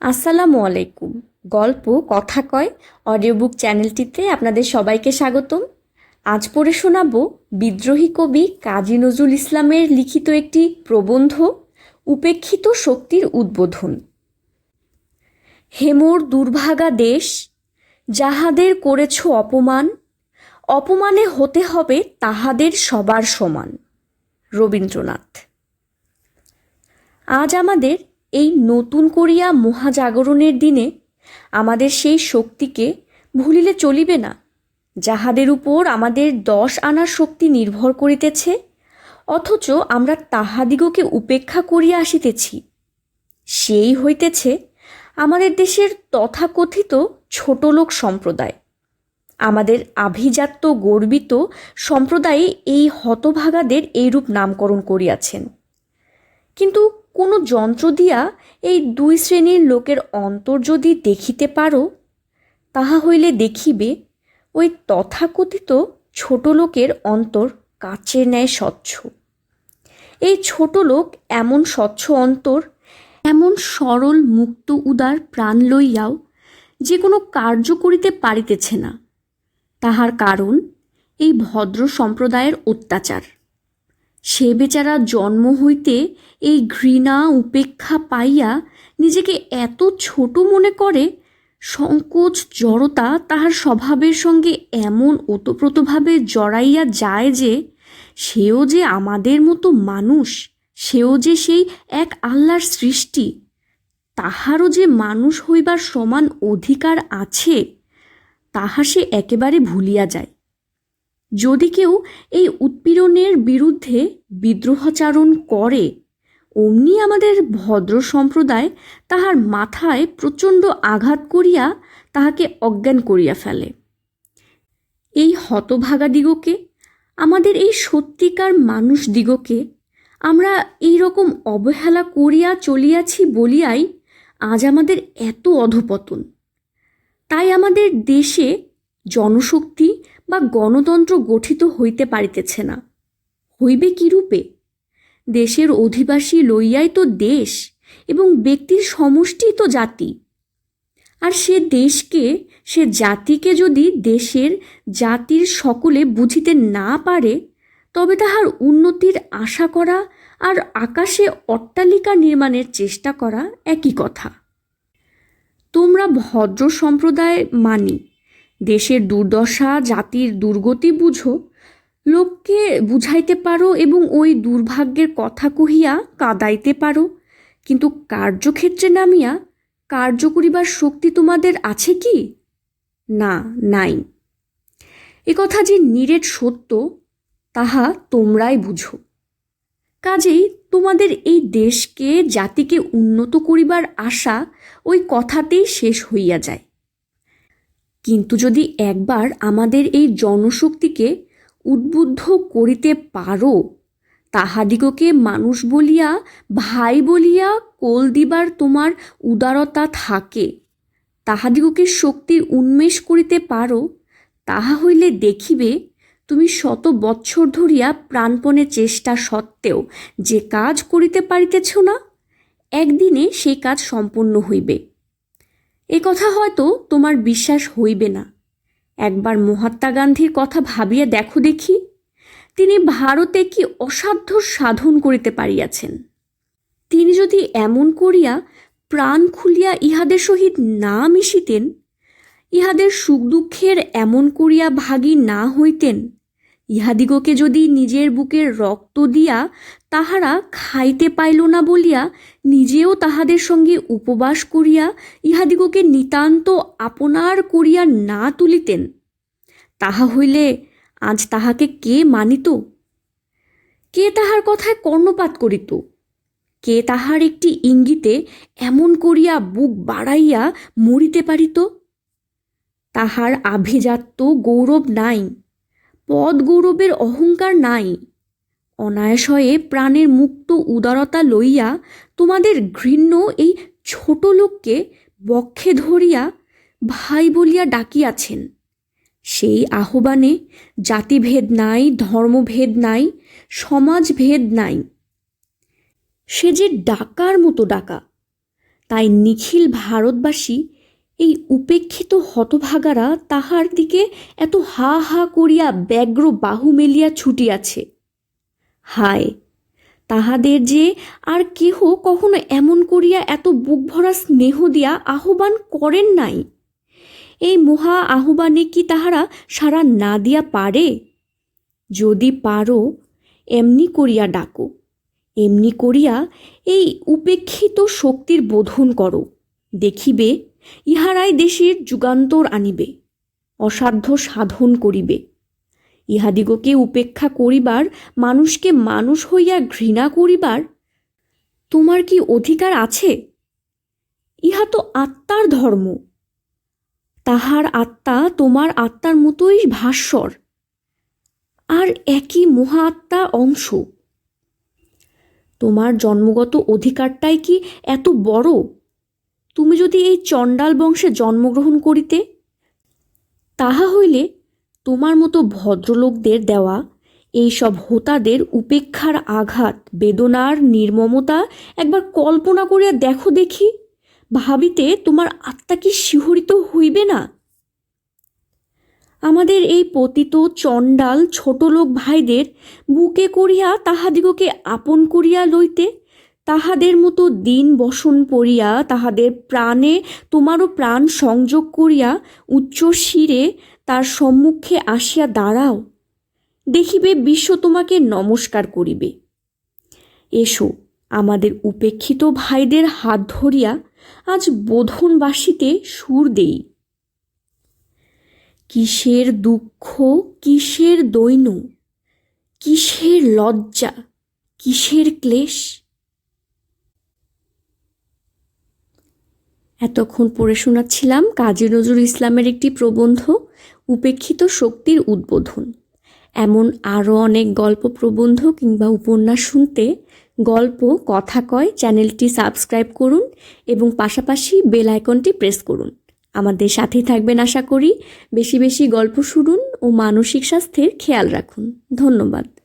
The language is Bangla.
আসসালামু আলাইকুম। গল্প, কথা কয় অডিও বুক চ্যানেলটিতে আপনাদের সবাইকে স্বাগতম। আজ পড়ে শোনাব বিদ্রোহী কবি কাজী নজরুল ইসলামের লিখিত একটি প্রবন্ধ, উপেক্ষিত শক্তির উদ্বোধন। হেমোর দুর্ভাগা দেশ, যাহাদের করেছ অপমান, অপমানে হতে হবে তাহাদের সবার সমান। রবীন্দ্রনাথ। আজ আমাদের এই নতুন করিয়া মহাজাগরণের দিনে আমাদের সেই শক্তিকে ভুলিলে চলিবে না। যাহাদের উপর আমাদের দশ আনার শক্তি নির্ভর করিতেছে, অথচ আমরা তাহাদিগকে উপেক্ষা করিয়া আসিতেছি। সেই হইতেছে আমাদের দেশের তথাকথিত ছোটলোক সম্প্রদায়। আমাদের আভিজাত্য গর্বিত সম্প্রদায়ে এই হতভাগাদের এইরূপ নামকরণ করিয়াছেন। কিন্তু কোনো যন্ত্র দিয়া এই দুই শ্রেণির লোকের অন্তর যদি দেখিতে পারো, তাহা হইলে দেখিবে ওই তথাকথিত ছোট লোকের অন্তর কাচের ন্যায় স্বচ্ছ। এই ছোট লোক এমন স্বচ্ছ অন্তর, এমন সরল মুক্ত উদার প্রাণ লইয়াও যে কোনো কার্য করিতে পারিতেছে না। তাহার কারণ এই ভদ্র সম্প্রদায়ের অত্যাচার। সে বেচারা জন্ম হইতে এই ঘৃণা উপেক্ষা পাইয়া নিজেকে এত ছোট মনে করে, সংকোচ জড়তা তাহার স্বভাবের সঙ্গে এমন ওতপ্রোতভাবে জড়াইয়া যায় যে, সেও যে আমাদের মতো মানুষ, সেও যে সেই এক আল্লাহর সৃষ্টি, তাহারও যে মানুষ হইবার সমান অধিকার আছে, তাহা সে একেবারে ভুলিয়া যায়। যদি কেউ এই উৎপীড়নের বিরুদ্ধে বিদ্রোহাচারণ করে, অমনি আমাদের ভদ্র সম্প্রদায় তাহার মাথায় প্রচণ্ড আঘাত করিয়া তাহাকে অজ্ঞান করিয়া ফেলে। এই হতভাগাদিগকে আমাদের এই সত্যিকার মানুষদিগকে আমরা এই রকম অবহেলা করিয়া চলিয়াছি বলিয়াই আজ আমাদের এত অধপতন। তাই আমাদের দেশে জনশক্তি বা গণতন্ত্র গঠিত হইতে পারিতেছে না। হইবে কিরূপে? দেশের অধিবাসী লইয়াই তো দেশ এবং ব্যক্তির সমষ্টি তো জাতি। আর সে দেশকে, সে জাতিকে যদি দেশের জাতির সকলে বুঝিতে না পারে, তবে তাহার উন্নতির আশা করা আর আকাশে অট্টালিকা নির্মাণের চেষ্টা করা একই কথা। তোমরা ভদ্র সম্প্রদায় মানি দেশের দুর্দশা, জাতির দুর্গতি বুঝো। লোককে বুঝাইতে পারো এবং ওই দুর্ভাগ্যের কথা কহিয়া কাঁদাইতে পারো। কিন্তু কার্যক্ষেত্রে নামিয়া কার্য করিবার শক্তি তোমাদের আছে কি? না, নাই। এ কথা যে নিরেট সত্য, তাহা তোমরাই বুঝো। কাজেই তোমাদের এই দেশকে, জাতিকে উন্নত করিবার আশা ওই কথাতেই শেষ হইয়া যায়। কিন্তু যদি একবার আমাদের এই জনশক্তিকে উদ্বুদ্ধ করিতে পারো, তাহাদিগকে মানুষ বলিয়া, ভাই বলিয়া কোল দিবার তোমার উদারতা থাকে। তাহাদিগকে শক্তির উন্মেষ করিতে পারো, তাহা হইলে দেখিবে তুমি শত বৎসর ধরিয়া প্রাণপণে চেষ্টা সত্ত্বেও যে কাজ করিতে পারিতেছ না, একদিনে সেই কাজ সম্পন্ন হইবে। এ কথা হয়তো তোমার বিশ্বাস হইবে না। একবার মহাত্মা গান্ধীর কথা ভাবিয়া দেখো দেখি, তিনি ভারতে কি অসাধ্য সাধন করিতে পারিয়াছেন। তিনি যদি এমন করিয়া প্রাণ খুলিয়া ইহাদের সহিত না মিশিতেন, ইহাদের সুখ দুঃখের এমন করিয়া ভাগী না হইতেন ইহাদিগকে যদি নিজের বুকের রক্ত দিয়া তাহারা খাইতে পাইল না বলিয়া নিজেও তাহাদের সঙ্গে উপবাস করিয়া ইহাদিগকে নিতান্ত আপনার করিয়া না তুলিতেন, তাহা হইলে আজ তাহাকে কে মানিত? কে তাহার কথায় কর্ণপাত করিত? কে তাহার একটি ইঙ্গিতে এমন করিয়া বুক বাড়াইয়া মরিতে পারিত? তাহার আভিজাত্য গৌরব নাই। পদ গৌরবের অহংকার নাই। অনায়াসয়ে প্রাণের মুক্ত উদারতা লইয়া তোমাদের ঘৃণ্য এই ছোট লোককে বক্ষে ধরিয়া ভাই বলিয়া ডাকিয়াছেন। সেই আহ্বানে জাতিভেদ নাই, ধর্মভেদ নাই, সমাজভেদ নাই। সে যে ডাকার মতো ডাকা, তাই নিখিল ভারতবাসী এই উপেক্ষিত হতভাগারা তাহার দিকে এত হা হা করিয়া ব্যগ্র বাহু মেলিয়া ছুটিয়াছে। হায়, তাহাদের যে আর কেহ কখনো এমন করিয়া এত বুক ভরা স্নেহ দিয়া আহ্বান করেন নাই? এই মহা আহ্বানে কি তাহারা সারা না দিয়া পারে? যদি পারো, এমনি করিয়া ডাকো, এমনি করিয়া এই উপেক্ষিত শক্তির বোধন করো, দেখিবে ইহারাই দেশের যুগান্তর আনিবে, অসাধ্য সাধন করিবে। ইহাদিগকে উপেক্ষা করিবার, মানুষকে মানুষ হইয়া ঘৃণা করিবার তোমার কি অধিকার আছে? ইহা তো আত্মার ধর্ম। তাহার আত্মা তোমার আত্মার মতোই ভাস্বর, আর একই মহা অংশ। তোমার জন্মগত অধিকারটাই কি এত বড়? তুমি যদি এই চণ্ডাল বংশে জন্মগ্রহণ করিতে, তাহা হইলে তোমার মতো ভদ্রলোকদের দেওয়া এই সব হোতাদের উপেক্ষার আঘাত, বেদনার নির্মমতা একবার কল্পনা করিয়া দেখো দেখি, ভাবিতে তোমার আত্মা কি শিহরিত হইবে না? আমাদের এই পতিত চণ্ডাল ছোটলোক ভাইদের বুকে করিয়া তাহাদিগকে আপন করিয়া লইতে তাহাদের মতো দিন বসন পড়িয়া তাহাদের প্রাণে তোমারও প্রাণ সংযোগ করিয়া উচ্চ শিরে তার সম্মুখে আসিয়া দাঁড়াও। দেখিবে বিশ্ব তোমাকে নমস্কার করিবে। এসো, আমাদের উপেক্ষিত ভাইদের হাত ধরিয়া আজ বোধনবাসীতে সুর দেই। কিসের দুঃখ, কিসের দৈন্য, কিসের লজ্জা, কিসের ক্লেশ? এতক্ষণ পড়ে শোনাচ্ছিলাম কাজী নজরুল ইসলামের একটি প্রবন্ধ, উপেক্ষিত শক্তির উদ্বোধন। এমন আরও অনেক গল্প প্রবন্ধ কিংবা উপন্যাস শুনতে গল্প, কথা কয় চ্যানেলটি সাবস্ক্রাইব করুন এবং পাশাপাশি বেল আইকনটি প্রেস করুন। আমাদের সাথেই থাকবেন আশা করি। বেশি বেশি গল্প শুনুন ও মানসিক স্বাস্থ্যের খেয়াল রাখুন। ধন্যবাদ।